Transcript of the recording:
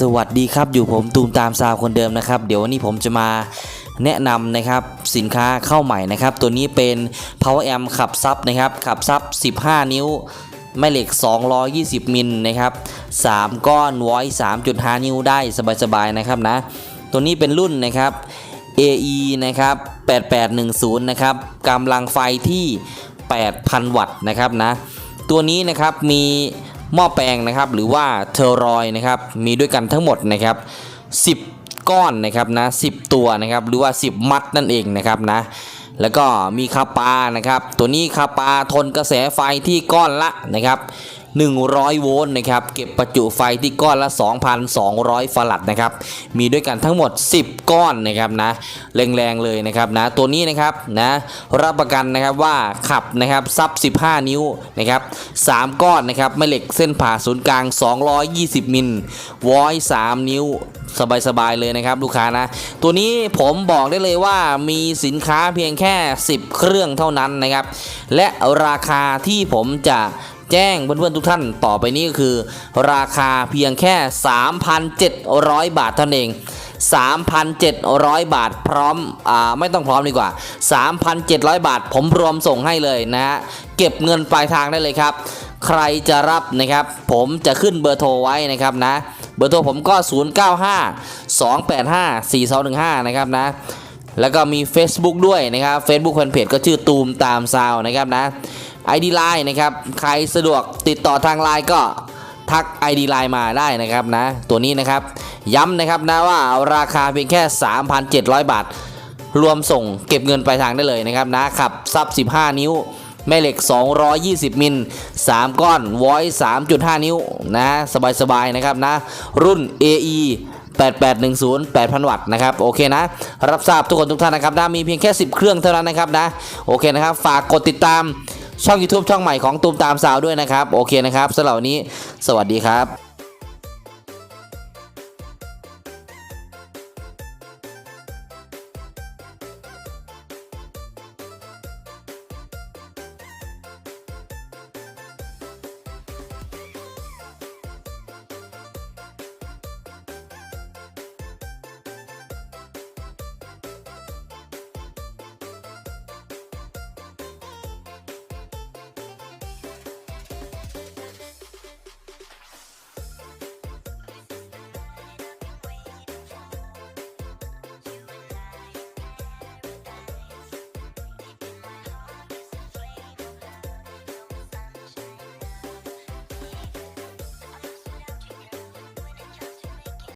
สวัสดีครับอยู่ผมตูมตามซาวคนเดิมนะครับ เดี๋ยววันนี้ผมจะมาแนะนำนะครับสินค้าเข้าใหม่นะครับ ตัวนี้เป็น Power Amp ขับซับนะครับ ขับซับ 15 นิ้ว แม่เหล็ก 220 มิลนะครับ 3 ก้อนไว้3.5 นิ้วได้สบายๆนะครับนะ ตัวนี้เป็นรุ่นนะครับ AE นะครับ 8810 นะครับกำลังไฟที่ 8,000 วัตต์นะครับนะ ตัวนี้นะครับมี หม้อแปลงนะครับหรือว่าเทอรอยนะครับมีด้วยกันทั้งหมดนะครับ10 ก้อนนะครับนะ10 ตัวนะครับหรือว่า 10 มัดนั่นเองนะครับนะแล้วก็มีคาปานะครับตัวนี้คาปาทนกระแสไฟที่ก้อนละนะครับ 100 โวลต์นะครับ เก็บประจุไฟที่ก้อนละ 2,200 ฟารัดนะครับ มีด้วยกันทั้งหมด 10 ก้อนนะครับนะ แรงๆเลยนะครับนะ ตัวนี้นะครับนะรับประกันนะครับว่าขับนะครับซับ 15 นิ้วนะครับ 3 ก้อนนะครับแม่เหล็กเส้นผ่าศูนย์กลาง 220 มิลวอย3นิ้วสบายๆเลยนะครับลูกค้านะ ตัวนี้ผมบอกได้เลยว่ามีสินค้าเพียงแค่ 10 เครื่องเท่านั้นนะครับ และราคาที่ผมจะ แจ้งเพื่อนๆทุกท่านต่อไปนี้ก็คือ ราคาเพียงแค่ 3,700 บาทเท่านั้นเอง 3,700 บาทพร้อมอ่าไม่ต้องพร้อมดีกว่า 3,700 บาทผมรวมส่งให้เลยนะฮะเก็บเงินปลายทางได้เลยครับ ใครจะรับนะครับ ผมจะขึ้นเบอร์โทรไว้นะครับนะ เบอร์โทรผมก็ 095 285 4215 นะครับนะแล้วก็มี Facebook ด้วยนะครับ Facebook แฟนเพจก็ชื่อตูมตามซาวนะครับนะ ID Line นะครับ ใครสะดวกติดต่อทางไลน์ก็ทัก ID Line มาได้นะครับนะ ตัวนี้นะครับ ย้ำนะครับนะว่าราคาเพียงแค่ 3,700 บาท รวมส่งเก็บเงินปลายทางได้เลยนะครับนะขับซับ 15 นิ้ว แม่เหล็ก 220 มิล 3 ก้อนวอย3.5 นิ้วนะ สบายๆนะครับนะ รุ่น AE 8810 8,000 วัตต์นะครับโอเคนะ รับทราบทุกคนทุกท่านนะครับนะมีเพียงแค่ 10 เครื่องเท่านั้นนะครับนะโอเคนะครับ ฝากกดติดตาม ช่อง YouTube ช่องใหม่ของตูมตามสาวด้วยนะครับ โอเคนะครับสำหรับวันนี้ สวัสดีครับ